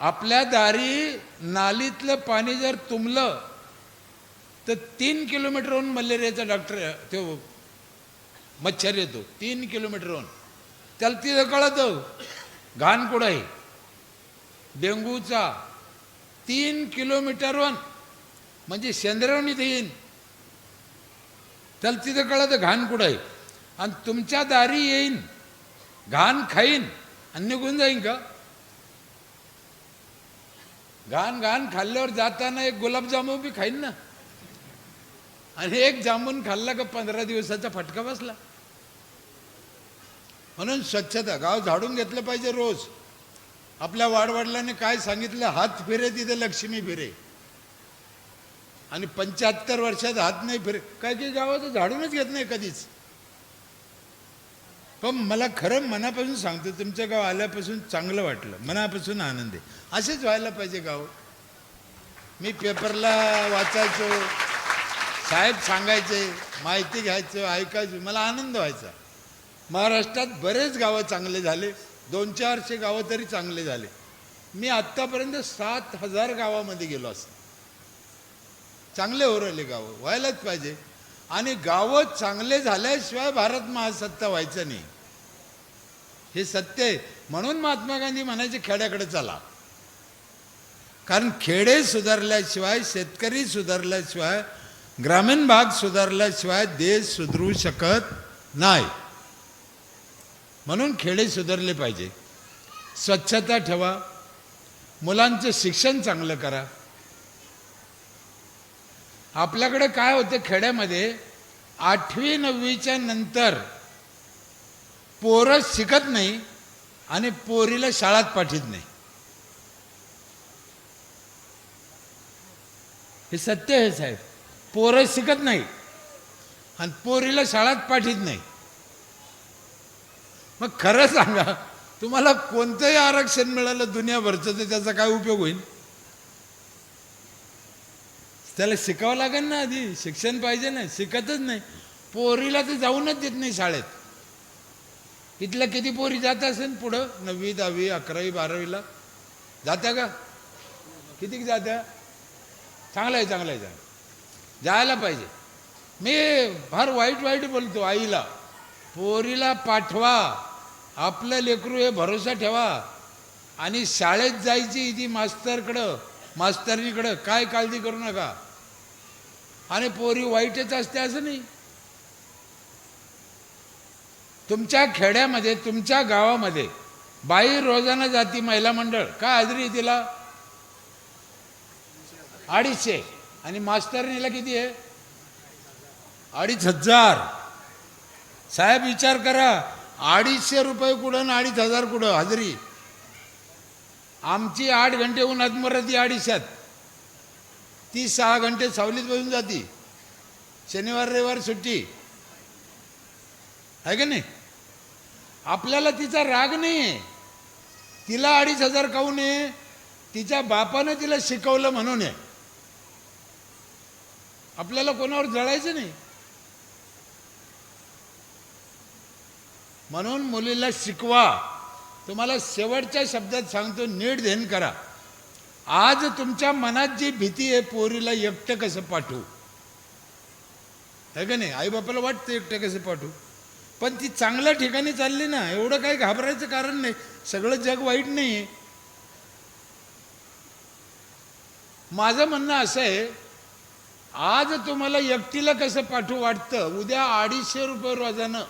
आपल्या दारी नालीतलं पाणी जर तुंबलं तर तीन किलोमीटरहून मलेरियाचा डॉक्टर तो मच्छर येतो. तीन किलोमीटरहून. त्याला तिथं कळतं घाण कुठं आहे? डेंगूचा. तीन किलोमीटरहून. म्हणजे शेंद्रावून इथे येईन. त्याला तिथं कळतं घाण कुठं आहे? आणि तुमच्या दारी येईन घाण खाईन आणि निघून जाईन का? घाण घाण खाल्ल्यावर जाताना एक गुलाबजामुन बी खाईन ना. आणि एक जांबून खाल्ला का पंधरा दिवसाचा फटका बसला. म्हणून स्वच्छता गाव झाडून घेतलं पाहिजे रोज. आपल्या वाडवडिलांनी काय सांगितलं? हात फिरे तिथे लक्ष्मी फिरे. आणि पंच्याहत्तर वर्षात हात नाही फिरे. काय की गावाचं झाडूनच घेत नाही कधीच. पण मला खरं मनापासून सांगतो तुमचं गाव आल्यापासून चांगलं वाटलं. मनापासून आनंद आहे. असेच व्हायला पाहिजे गाव. मी पेपरला वाचायचो साहेब सांगायचे माहिती घ्यायचं ऐकायचं मला आनंद व्हायचा. महाराष्ट्रात बरेच गावं चांगले झाले दोन चारशे गावं तरी चांगले झाले. मी आत्तापर्यंत सात हजार गावामध्ये गेलो असं चांगले हो राहिले गावं व्हायलाच पाहिजे. आणि गावं चांगले झाल्याशिवाय भारत महासत्ता व्हायचं नाही. हे सत्य आहे. म्हणून महात्मा गांधी म्हणायचे खेड्याकडे चला. कारण खेडे सुधारल्याशिवाय शेतकरी सुधारल्याशिवाय ग्रामीण भाग सुधारल्याशिवाय देश सुधरू शकत नाही. म्हणून खेडे सुधारले पाहिजे. स्वच्छता ठेवा. मुलांचं शिक्षण चांगलं करा. आपल्याकडे काय होतं खेड्यामध्ये? आठवी नववीच्या नंतर पोरं शिकत नाही आणि पोरीला शाळात पाठीत नाही. हे सत्य आहे साहेब. पोरं शिकत नाही आणि पोरीला शाळात पाठीत नाही. मग खरं सांगा तुम्हाला कोणतंही आरक्षण मिळालं दुनियाभरचं तर त्याचा काय उपयोग होईल? त्याला शिकावं लागेल ना आधी. शिक्षण पाहिजे ना शिकतच नाही. पोरीला तर जाऊनच देत नाही शाळेत. इथल्या किती पोरी जात असेल पुढं? नववी दहावी अकरावी बारावीला. जात्या का? किती जात्या? चांगलं आहे चांगलं आहे चांगलं जायला पाहिजे. मी फार वाईट वाईट बोलतो आईला. पोरीला पाठवा. आपलं लेकरू हे भरोसा ठेवा. आणि शाळेत जायची ती मास्तरकडं मास्तरणीकडं काय काळजी करू नका. आणि पोरी वाईटच असते असं नाही. तुमच्या खेड्यामध्ये तुमच्या गावामध्ये बाई रोजाना जाती महिला मंडळ काय हाजरी तिला? अडीचशे. आणि मास्तरणीला किती आहे? अडीच हजार. साहेब विचार करा. अडीचशे रुपये कुठं आणि अडीच हजार कुठं? हजरी. आमची आठ घंटे होऊन आत्मरती अडीचशात. ती सहा घंटे सावलीत बसून जाती. शनिवार रविवार सुट्टी. आहे का नाही? आपल्याला तिचा राग नाही आहे तिला अडीच हजार खाऊ आहे तिच्या बापानं तिला शिकवलं म्हणून आहे. आपल्याला कोणावर जळायचं नाही. म्हणून मुलीला शिकवा. तुम्हाला शेवटच्या शब्दात सांगतो नीट ध्यान करा. आज तुमच्या मनात जी भीती आहे पोरीला एकटं कसं पाठवू? आहे का नाही? आईबापाला वाटतं एकटं कसं पाठवू? पण ती चांगल्या ठिकाणी चालली ना एवढं काही घाबरायचं कारण नाही. सगळं जग वाईट नाही आहे माझं म्हणणं असं आहे आज तुम्हाला एकटीला कसं पाठवू वाटतं? उद्या अडीचशे रुपये रोजानं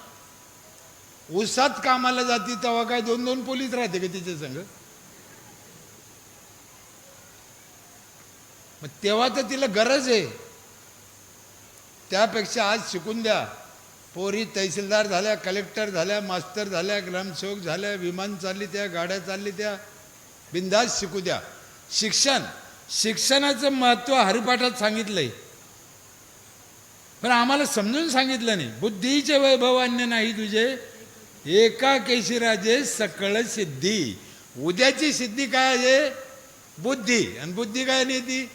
उसात कामाला जाते तेव्हा काय दोन दोन पोलीस राहते का तिच्या संग? मग तेव्हा तर तिला गरज आहे. त्यापेक्षा आज शिकून द्या. पोरी तहसीलदार झाल्या कलेक्टर झाल्या मास्तर झाल्या ग्रामसेवक झाल्या विमान चालली त्या गाड्या चालली त्या. बिंदास शिकू द्या. शिक्षण शिक्षणाचं महत्त्व हरिपाठात सांगितलंय. पण आम्हाला समजून सांगितलं नाही. बुद्धीचे वैभव अन्य नाही तुझे. एका केशी राजे सकळ सिद्धी. उद्याची सिद्धी काय आहे? बुद्धी. आणि बुद्धी काय नाही ती?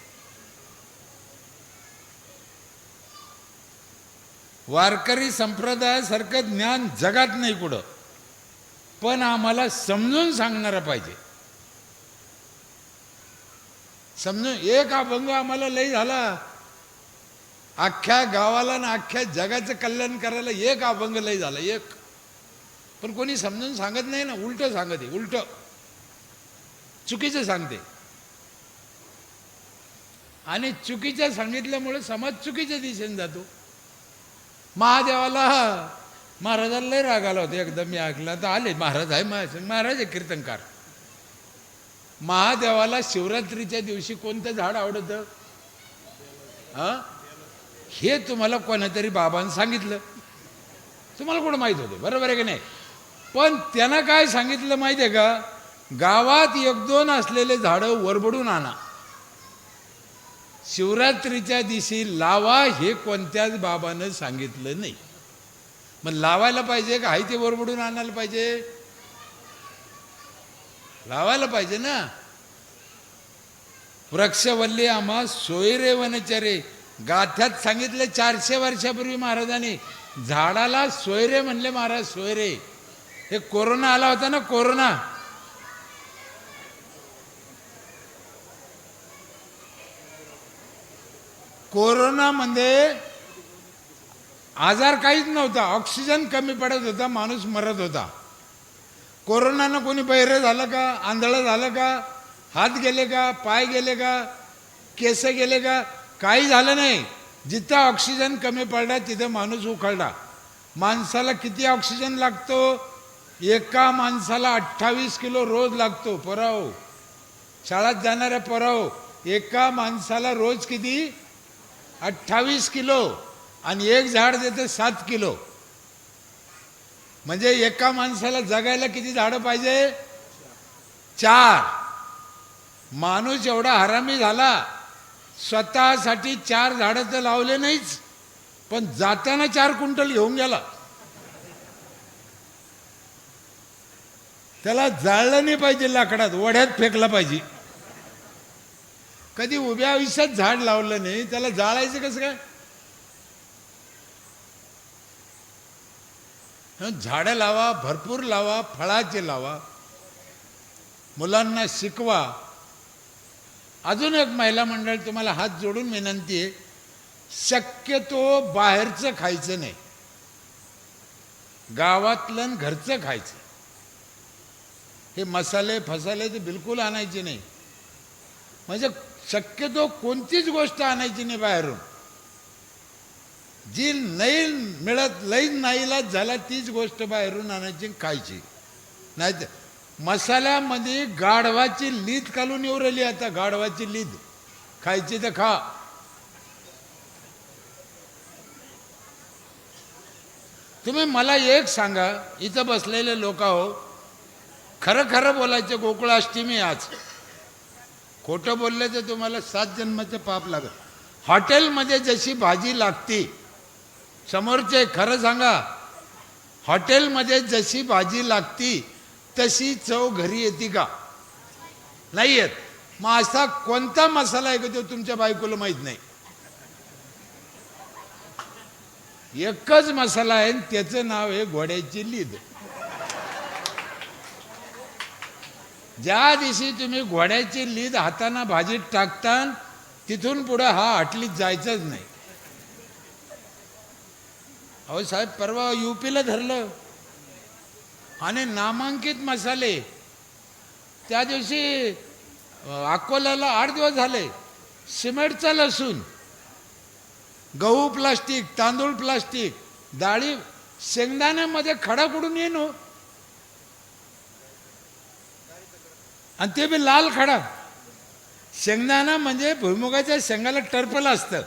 वारकरी संप्रदायासारखं ज्ञान जगात नाही कुठं. पण आम्हाला समजून सांगणारा पाहिजे. समजून एक अभंग आम्हाला लई झाला. अख्ख्या गावाला ना अख्ख्या जगाचं कल्याण करायला एक अभंग लई झाला एक. पण कोणी समजून सांगत नाही ना उलट सांगते उलट. चुकीचं सांगते. आणि चुकीच्या सांगितल्यामुळे समाज चुकीच्या दिशेने जातो. महादेवाला महाराजाला लय राग आला होता. एकदम मी ऐकला तर आले. महाराज आहे महाराज महाराज आहे कीर्तनकार. महादेवाला शिवरात्रीच्या दिवशी कोणतं झाड आवडतं? हे तुम्हाला कोणातरी बाबांनी सांगितलं. तुम्हाला कोण माहीत होते? बरोबर आहे की नाही? पण त्यांना काय सांगितलं माहिती आहे का? गावात एक दोन असलेले झाडं वरबडून आणा. शिवरात्रीच्या दिवशी लावा हे कोणत्याच बाबानं सांगितलं नाही. मग लावायला पाहिजे का? आहे ते वरबडून आणायला पाहिजे? लावायला पाहिजे ना. वृक्षवल्ली आम्हा सोयरे वनचरे. गाथ्यात सांगितलं चारशे वर्षापूर्वी महाराजांनी झाडाला सोयरे म्हणले महाराज सोयरे. हे कोरोना आला होता ना कोरोना. कोरोनामध्ये आजार काहीच नव्हता. ऑक्सिजन कमी पडत होता माणूस मरत होता. कोरोनानं कोणी बहिरं झालं का? आंधळं झालं का? हात गेले का? पाय गेले का? केस गेले का? काही झालं नाही. जिथं ऑक्सिजन कमी पडला तिथं माणूस उखळला माणसाला किती ऑक्सिजन लागतो? एका माणसाला अठ्ठावीस किलो रोज लागतो. पराव. शाळेत जाणाऱ्या पराव. एका माणसाला रोज किती? अठ्ठावीस किलो आणि एक झाड देते सात किलो. म्हणजे एका माणसाला जगायला किती झाडं पाहिजे? चार. माणूस एवढा हरामी झाला स्वतःसाठी चार झाडं तर लावले नाहीच पण जाताना चार क्विंटल घेऊन गेला. त्याला जाळलं नाही पाहिजे लाकडात वड्यात फेकला पाहिजे. कधी उभ्या आयुष्यात झाड लावलं नाही त्याला जाळायचं कसं काय? झाडं लावा भरपूर लावा फळाचे लावा मुलांना शिकवा. अजून एक महिला मंडळ तुम्हाला हात जोडून विनंती आहे शक्यतो बाहेरचं खायचं नाही. गावातलं आणि घरचं खायचं. हे मसाले फसाले तर बिलकुल आणायचे नाही. म्हणजे शक्यतो कोणतीच गोष्ट आणायची नाही बाहेरून. जी नाही मिळत लई नाईलाज झाला तीच गोष्ट बाहेरून आणायची खायची. नाही मसाल्यामध्ये गाढवाची लीद घालून येऊ राहिली आता गाढवाची लीद. खायची तर खा. तुम्ही मला एक सांगा इथं बसलेले लोक हो खरं खरं बोलायचं गोकुळाष्टमी आज. खोटं बोललं तर तुम्हाला सात जन्माचं पाप लागत हॉटेलमध्ये जशी भाजी लागते समोरचे खरं सांगा हॉटेलमध्ये जशी भाजी लागती तशी चव घरी येते का? नाही येत. मग असा कोणता मसाला आहे का तो तुमच्या बायकोला माहीत नाही? एकच मसाला आहे आणि त्याचं नाव आहे घोड्याची लीद. ज्या दिवशी तुम्ही घोड्याची लीद हाताना भाजीत टाकता तिथून पुढं हा हटलीत जायचंच नाही. अहो साहेब परवा युपीला धरलं. आणि नामांकित मसाले. त्या दिवशी अकोल्याला आठ दिवस झाले. सिमेंटचा लसूण गहू प्लास्टिक तांदूळ प्लास्टिक डाळी शेंगदाण्यामध्ये खडा कुडून येईन आणि ते बी लाल खडा. शेंगदाणा म्हणजे भुईमुगाच्या शेंगाला टर्पल असतं.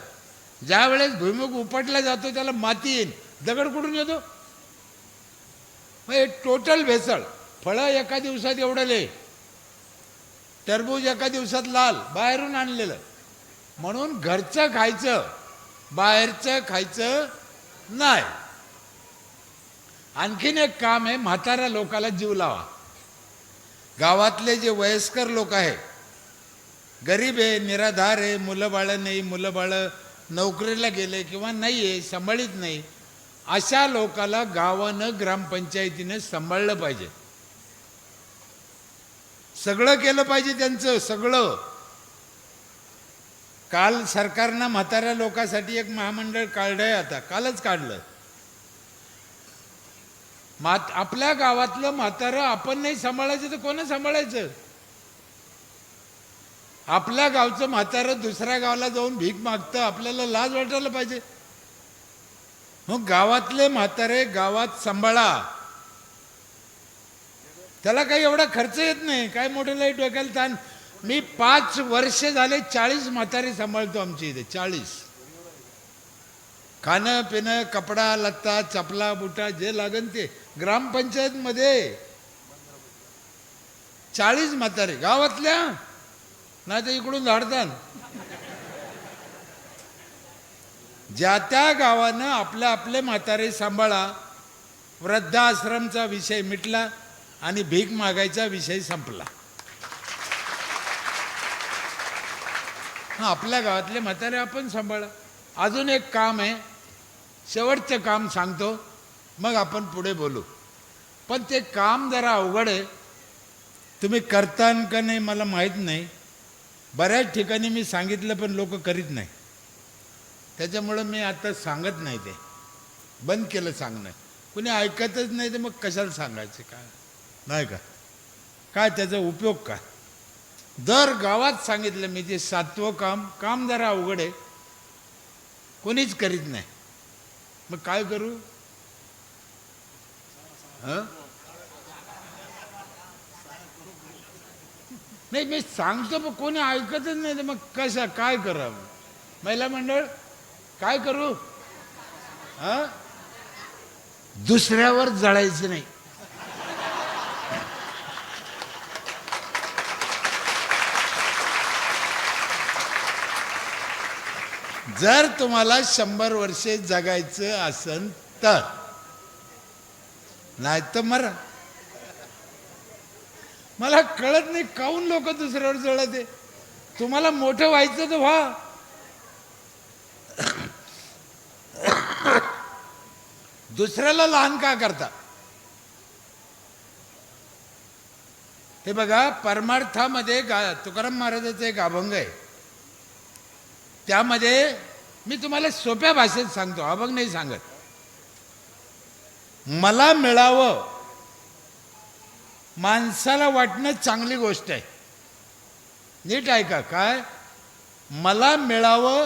ज्या वेळेस भुईमुग उपटला जातो त्याला माती येईल. दगड कुठून येतो? मग हे टोटल भेसळ. फळं एका दिवसात एवढले टरबूज एका दिवसात लाल बाहेरून आणलेलं. म्हणून घरचं खायचं बाहेरचं खायचं नाही. आणखीन एक काम आहे म्हाताऱ्या लोकाला जीव लावा. गावातले जे वयस्कर लोक आहे गरीब आहे निराधार आहे मुलं बाळं नाही मुलं बाळं नोकरीला गेले किंवा नाही आहे सांभाळीत नाही अशा लोकाला गावानं ग्रामपंचायतीनं सांभाळलं पाहिजे. सगळं केलं पाहिजे त्यांचं सगळं. काल सरकारनं म्हाताऱ्या लोकांसाठी एक महामंडळ काढलंय आता कालच काढलं. मात आपल्या गावातलं म्हातारं आपण नाही सांभाळायचं तर कोण सांभाळायचं? आपल्या गावचं म्हातारं दुसऱ्या गावाला जाऊन भीक मागतं आपल्याला लाज वाटायला पाहिजे. मग गावातले म्हातारे गावात सांभाळा. त्याला काही एवढा खर्च येत नाही काय मोठं लाइट डोक्याला ताण. मी पाच वर्ष झाले चाळीस म्हातारे सांभाळतो आमच्या इथे चाळीस. खाणं पिणं कपडा लत्ता चपला बुटा जे लागन ते. ग्रामपंचायतमध्ये चाळीस म्हातारे गावातल्या? नाही तर इकडून धाडतात ज्या त्या गावानं आपल्या आपले म्हातारे सांभाळा वृद्धाश्रमचा विषय मिटला आणि भीक मागायचा विषय संपला. हा आपल्या गावातले म्हातारे आपण सांभाळा. अजून एक काम आहे. शेवटचं काम सांगतो. मग आपण पुढे बोलू. पण ते काम जरा अवघड आहे. तुम्ही करतान का नाही मला माहीत नाही. बऱ्याच ठिकाणी मी सांगितलं पण लोक करीत नाही. त्याच्यामुळं मी आता सांगत नाही ते. बंद केलं सांगणं. कुणी ऐकतच नाही तर मग कशाला सांगायचं? काय? नाही का? काय त्याचा उपयोग काय दर गावात सांगितलं मी ते सातवं काम काम जरा अवघड आहे. कोणीच करीत नाही. मग काय करू? हं? नाही मी सांगतो पण कोणी ऐकतच नाही तर मग कसं काय करावं? महिला मंडळ काय करू? हा? दुसऱ्यावर जळायचं नाही. जर तुम्हाला शंभर वर्षे जगायचं असन तर. नाही तर मरा. मला कळत नाही काऊन लोक दुसऱ्यावर जळत. तुम्हाला मोठं व्हायचं तर व्हा. दुसऱ्याला लहान का करता? हे बघा परमार्थामध्ये गा तुकाराम महाराजाचं एक अभंग आहे. त्यामध्ये मी तुम्हाला सोप्या भाषेत सांगतो अभंग नाही सांगत. मला मिळावं माणसाला वाटणं चांगली गोष्ट आहे. नीट ऐका काय? मला मिळावं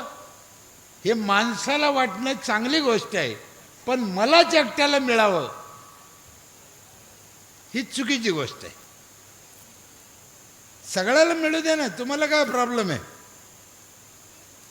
हे माणसाला वाटणं चांगली गोष्ट आहे पण मला एकट्याला मिळावं ही चुकीची गोष्ट आहे. सगळ्याला मिळू दे ना तुम्हाला काय प्रॉब्लेम आहे?